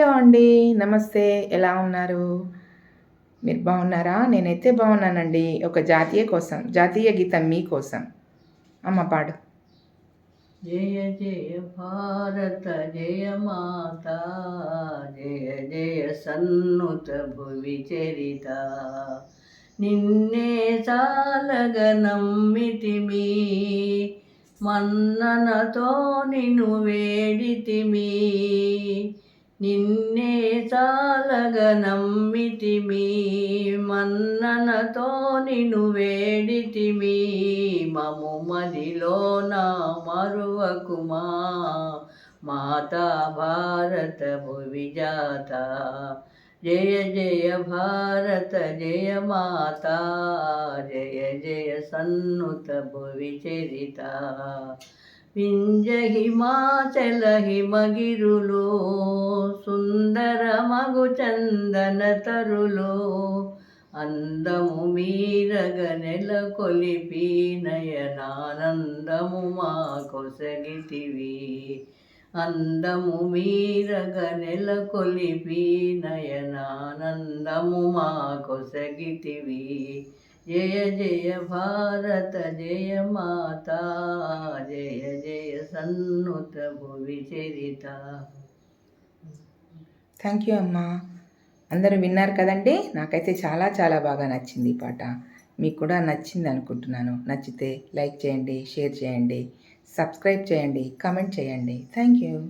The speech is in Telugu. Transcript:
హలో అండి నమస్తే. ఎలా ఉన్నారు? మీరు బాగున్నారా? నేనైతే బాగున్నానండి. ఒక జాతీయ కోసం జాతీయ గీతం మీకోసం అమ్మ పాడు. జయ జయ భారత జయ మాత. జయ జయ సన్నుత భువి చరిత. నిన్నే చాలగ నమ్మితిమి మన్ననతో నిన్ను వేడితిమి నిన్నే చాలగ నమ్మితిమి మన్ననతో నిన్ను వేడితిమి మము మదిలో నా మరువకుమా మాతా భారత భువిజాత జయ జయ భారత జయ మాతా. జయ జయ సన్నుత భువి చరిత వింజ హిమాచల హిమగిరులు సుందర మగు చందన తరులో అందము మీరగ నెల కొలిపి నయనానందము మా కొసగితివి అందము మీరగ నెల కొలిపి నయనానందము మా కొసగితివి జయ జయ భారత జయ మాత జయ జయ సన్నుత భువి చరిత థ్యాంక్ యూ అమ్మా. అందరూ విన్నారు కదండి? నాకైతే చాలా చాలా బాగా నచ్చింది ఈ పాట. మీకు కూడా నచ్చింది అనుకుంటున్నాను. నచ్చితే లైక్ చేయండి షేర్ చేయండి సబ్స్క్రైబ్ చేయండి కామెంట్ చేయండి. Thank you